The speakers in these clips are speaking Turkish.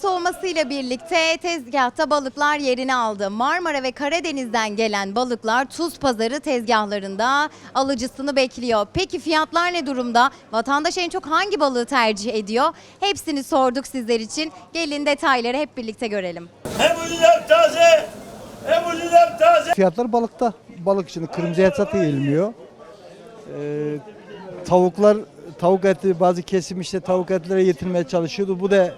soğumasıyla birlikte tezgahta balıklar yerini aldı. Marmara ve Karadeniz'den gelen balıklar Tuz Pazarı tezgahlarında alıcısını bekliyor. Peki fiyatlar ne durumda? Vatandaş en çok hangi balığı tercih ediyor? Hepsini sorduk sizler için. Gelin detayları hep birlikte görelim. Hem ucuzlar taze, hem ucuzlar taze. Fiyatlar balıkta. Balık için kırmızı et satı yenilmiyor. Ee, tavuklar, tavuk eti bazı kesim işte tavuk etlere yetirmeye çalışıyordu. Bu da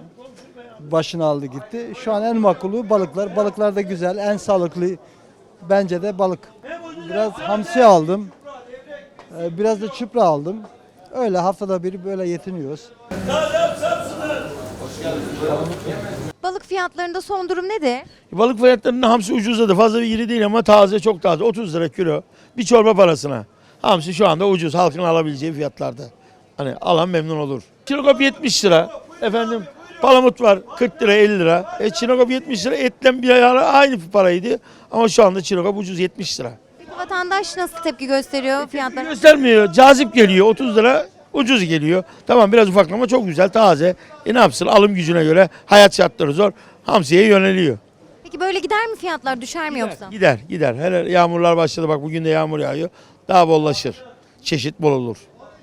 başını aldı gitti. Şu an en makulu balıklar. Balıklar da güzel, en sağlıklı bence de balık. Biraz hamsi aldım. Ee, biraz da çupra aldım. Öyle haftada bir böyle yetiniyoruz. Balık fiyatlarında son durum nedir? Balık fiyatlarında hamsi ucuzladı. Fazla bir iri değil ama taze çok taze. 30 lira kilo. Bir çorba parasına. Hamsi şu anda ucuz. Halkın alabileceği fiyatlarda. Hani alan memnun olur. Çinokop 70 lira. Efendim palamut var 40 lira 50 lira. E, Çinokop 70 lira. Etten bir ara aynı paraydı. Ama şu anda Çinokop ucuz 70 lira. Peki vatandaş nasıl tepki gösteriyor fiyatlara? Göstermiyor. Cazip geliyor. 30 lira ucuz geliyor. Tamam biraz ufaklama çok güzel taze. E ne yapsın alım gücüne göre hayat şartları zor. Hamsiye yöneliyor. Peki böyle gider mi fiyatlar düşer mi yoksa? Gider gider. Hele yağmurlar başladı bak bugün de yağmur yağıyor. Daha bollaşır. Çeşit bol olur.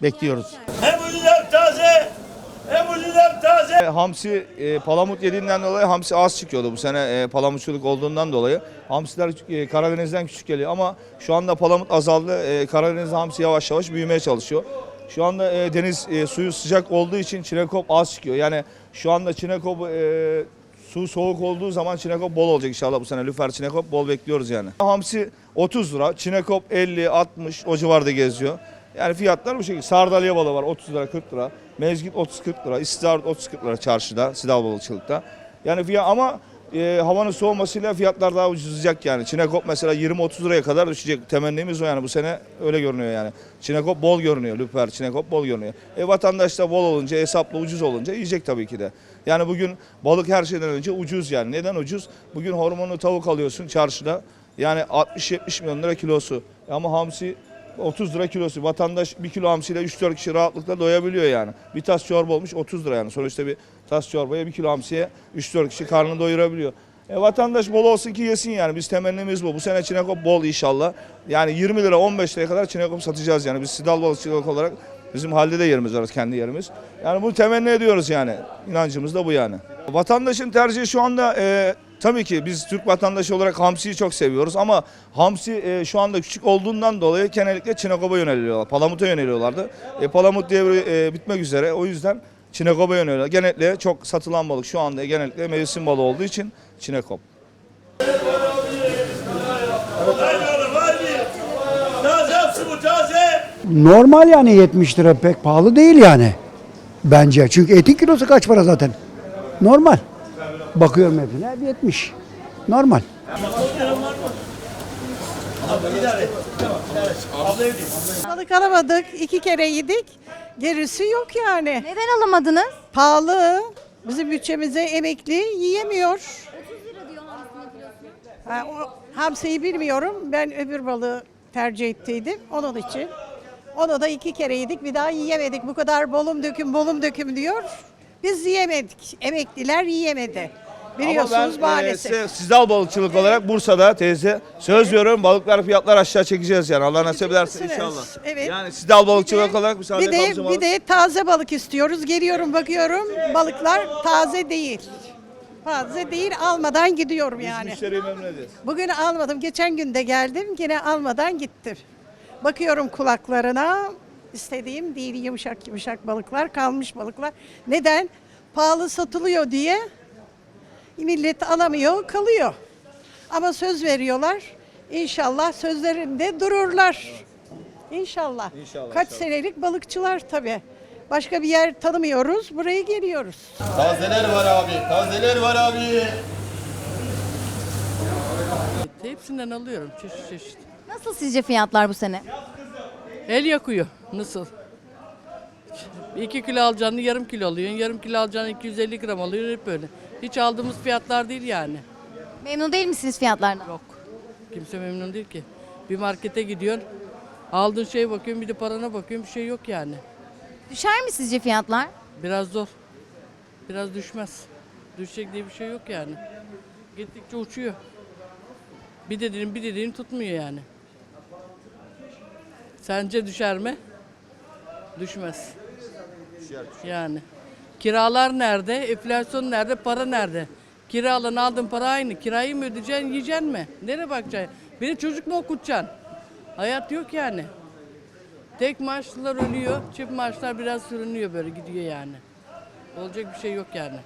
Bekliyoruz. Hem ucuzlar taze hem ucuzlar taze. E, Hamsi e, palamut yediğinden dolayı hamsi az çıkıyordu bu sene e, palamutçuluk olduğundan dolayı. Hamsiler e, Karadeniz'den küçük geliyor ama şu anda palamut azaldı. E, Karadeniz'de hamsi yavaş yavaş büyümeye çalışıyor. Şu anda e, deniz e, suyu sıcak olduğu için çinekop az çıkıyor. Yani şu anda çinekop e, su soğuk olduğu zaman çinekop bol olacak inşallah bu sene. Lüfer çinekop bol bekliyoruz yani. Hamsi 30 lira, çinekop 50, 60 o civarda geziyor. Yani fiyatlar bu şekilde. Sardalya balığı var 30 lira 40 lira. Mezgit 30-40 lira. İstihdar 30-40 lira çarşıda. Sidal balıkçılıkta. Yani fiyat ama e, havanın soğumasıyla fiyatlar daha ucuzlayacak yani. Çinekop mesela 20-30 liraya kadar düşecek. Temennimiz o yani bu sene öyle görünüyor yani. Çinekop bol görünüyor. Lüper, çinekop bol görünüyor. E vatandaş da bol olunca, hesaplı ucuz olunca yiyecek tabii ki de. Yani bugün balık her şeyden önce ucuz yani. Neden ucuz? Bugün hormonlu tavuk alıyorsun çarşıda. Yani 60-70 milyon lira kilosu. Ama hamsi 30 lira kilosu. Vatandaş bir kilo hamsiyle 3-4 kişi rahatlıkla doyabiliyor yani. Bir tas çorba olmuş 30 lira yani. Sonuçta bir tas çorbaya bir kilo hamsiye 3-4 kişi karnını doyurabiliyor. E, vatandaş bol olsun ki yesin yani. Biz temennimiz bu. Bu sene çinekop bol inşallah. Yani 20 lira 15 liraya kadar çinekop satacağız yani. Biz sidal balıkçılık olarak bizim halde de yerimiz var kendi yerimiz. Yani bunu temenni ediyoruz yani. İnancımız da bu yani. Vatandaşın tercihi şu anda e, Tabii ki biz Türk vatandaşı olarak hamsiyi çok seviyoruz ama hamsi e, şu anda küçük olduğundan dolayı genellikle çinekoba yöneliyorlar. Palamuta yöneliyorlardı. E, palamut devri e, bitmek üzere o yüzden çinekoba yöneliyorlar. Genellikle çok satılan balık şu anda genellikle mevsim balığı olduğu için çinekop. Normal yani 70 lira pek pahalı değil yani. Bence. Çünkü etin kilosu kaç para zaten? Normal. Bakıyorum hepsine 70. Normal. Balık alamadık. iki kere yedik. Gerisi yok yani. Neden alamadınız? Pahalı. Bizim bütçemize emekli yiyemiyor. Ha, o, hamsiyi bilmiyorum. Ben öbür balığı tercih ettiydim. Onun için. Onu da iki kere yedik. Bir daha yiyemedik. Bu kadar bolum döküm bolum döküm diyor. Biz yiyemedik. Emekliler yiyemedi. Biliyorsunuz ben e, maalesef. size sizal balıkçılık olarak Bursa'da teyze söz veriyorum balıklar fiyatlar aşağı çekeceğiz yani Allah nasip ederse misiniz? inşallah. Evet. Yani sizal balıkçılık olarak müsaade bir de, bir de taze balık istiyoruz. Geliyorum bakıyorum balıklar taze değil. Taze değil almadan gidiyorum yani. Müşteriyi memnun ederiz. Bugün almadım. Geçen gün de geldim. Yine almadan gittim. Bakıyorum kulaklarına. İstediğim değil yumuşak yumuşak balıklar kalmış balıklar. Neden? Pahalı satılıyor diye millet alamıyor kalıyor. Ama söz veriyorlar. İnşallah sözlerinde dururlar. İnşallah. İnşallah, Kaç inşallah. senelik balıkçılar tabii. Başka bir yer tanımıyoruz. Buraya geliyoruz. Tazeler var abi, tazeler var abi. Hepsinden alıyorum çeşit çeşit. Nasıl sizce fiyatlar bu sene? El yakıyor. Nasıl? 2 kilo alacağını yarım kilo alıyorsun. Yarım kilo alacağını 250 gram alıyorsun. Hep böyle. Hiç aldığımız fiyatlar değil yani. Memnun değil misiniz fiyatlardan? Yok. Kimse memnun değil ki. Bir markete gidiyorsun. Aldığın şeye bakıyorsun bir de parana bakıyorsun bir şey yok yani. Düşer mi sizce fiyatlar? Biraz zor. Biraz düşmez. Düşecek diye bir şey yok yani. Gittikçe uçuyor. Bir dediğin bir dediğin tutmuyor yani. Sence düşer mi? Düşmez. Yani. Kiralar nerede? Enflasyon nerede? Para nerede? Kiralan aldığın para aynı. Kirayı mı ödeyeceksin, yiyeceksin mi? Nereye bakacaksın? Bir çocuk mu okutacaksın? Hayat yok yani. Tek maaşlılar ölüyor, çift maaşlar biraz sürünüyor böyle gidiyor yani. Olacak bir şey yok yani.